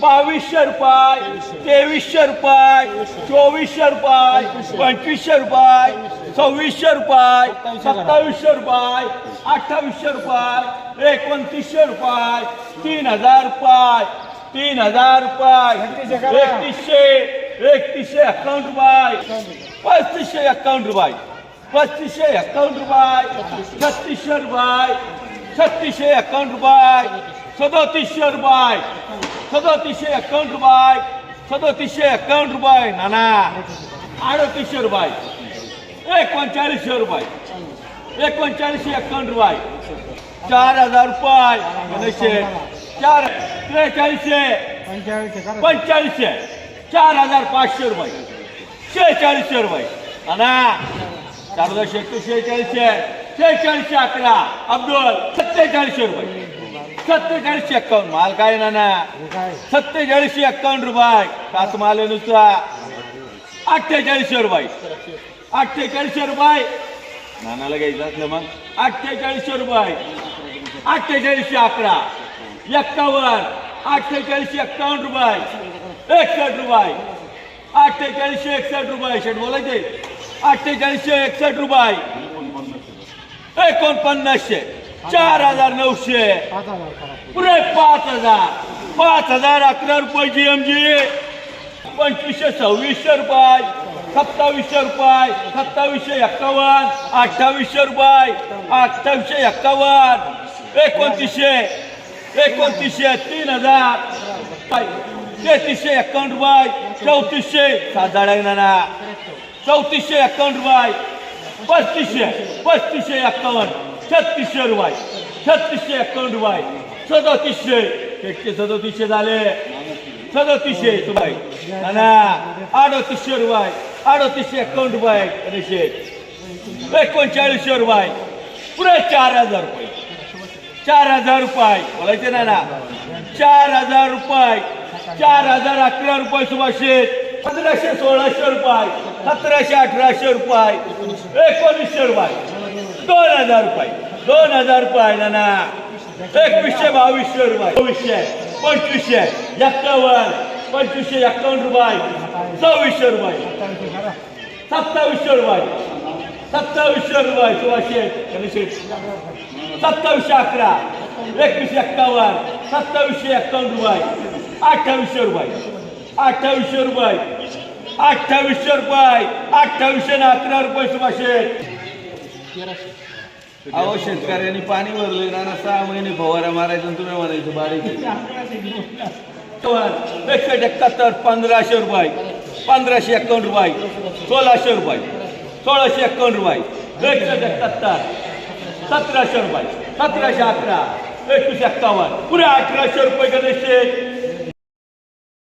बावीसशे रुपये तेवीसशे रुपये चोवीसशे रुपये पंचवीसशे रुपये सव्वीसशे रुपये सत्तावीसशे रुपये अठ्ठावीसशे रुपये एकोणतीसशे रुपये तीन हजार रुपये तीन हजार रुपये एकतीसशे एकतीसशे अकाउंट रुपये पस्तीसशे अकाउंट रुपये पस्तीसशे अकाउंट रुपये छत्तीसशे रुपये छत्तीसशे अकाउंट रुपये सदोतीसशे रुपये सदोतीसशे अकाउंट रुपये सदोतीसशे अकाउंट रुपये नाना अडतीसशे रुपये एकोणचाळीसशे रुपये एकोणचाळीसशे अकाउंट रुपये चार हजार रुपये गणेशे चार त्रेचाळीसशे पंचेचाळीसशे चार हजार पाचशे रुपये शेहेचाळीसशे रुपये नाना चार हजार शेहेचाळीस शेहेचाळीसशे शेहेचाळीसशे अकरा अब्दुल सत्तेचाळीसशे रुपये सत्तेचाळीसशे एक्कावन्न. माल काय ना ना सत्तेचाळीसशे एक्कावन्न रुपये. काच माल आहे नुसता अठ्ठेचाळीसशे रुपये. अठ्ठेचाळीसशे रुपये. नानाला घ्यायचं मग. अठ्ठेचाळीसशे रुपये. अठ्ठेचाळीसशे अकरा. एक्कावन्न. अठ्ठेचाळीसशे एक्कावन्न रुपये. एकसष्ट रुपये. अठ्ठेचाळीसशे एकसष्ट रुपये. शेट बोलायचे. अठ्ठेचाळीसशे एकसष्ट रुपये. एकोणपन्नासशे. चार हजार नऊशे. पुरे पाच हजार. पाच हजार अकरा रुपये जी एम जी पंचवीसशे सव्वीसशे रुपये सत्तावीसशे रुपये सत्तावीसशे एक्कावन्न अठ्ठावीसशे रुपये अठ्ठावीसशे एक्कावन्न. एकोणतीसशे एकोणतीसशे तीन हजार. तेहतीसशे एक्कावन्न रुपये चौतीसशे सात झाडा चौतीसशे एक्कावन्न रुपये पस्तीसशे पस्तीसशे एक्कावन्न. छत्तीसशे रुपये छत्तीसशे एक्कावन्न रुपये सदोतीसशे एकशे सदोतीसशे झाले सदोतीसशे रुपये ना अडोतीसशे रुपये अडोतीसशे एक्कावन्न रुपये गणेशे एकोणचाळीसशे रुपये पुरे चार हजार रुपये चार हजार रुपये बोलायचे ना ना चार हजार रुपये चार हजार अकरा रुपये सुभाषे पंधराशे सोळाशे रुपये सतराशे अठराशे रुपये एकोणीसशे रुपये दोन हजार रुपये. दोन हजार रुपये ना ना एकवीसशे बावीसशे रुपये. चोवीसशे पंचवीसशे एक्कावन्न पंचवीसशे एक्कावन्न रुपये. सव्वीसशे रुपये. सत्तावीसशे रुपये. सत्तावीसशे रुपये सोळाशे सत्तावीसशे अकरा. एकवीसशे एक्कावन्न. सत्तावीसशे एक्कावन्न रुपये. अठ्ठावीसशे रुपये. अठ्ठावीसशे रुपये. अठ्ठावीसशे रुपये. अठ्ठावीसशे अकरा रुपये तेराशे अहो शेतकऱ्यांनी पाणी भरले ना सहा महिने फवारा मारायचं तुम्ही म्हणायचं बारीक एकशे एकाहत्तर पंधराशे रुपये. पंधराशे एकावन्न रुपये. सोळाशे रुपये. सोळाशे एकावन्न रुपये. एकशे एकाहत्तर. सतराशे रुपये. सतराशे अकरा. एकवीस एक्कावन्न पुरे अठराशे रुपये गणेश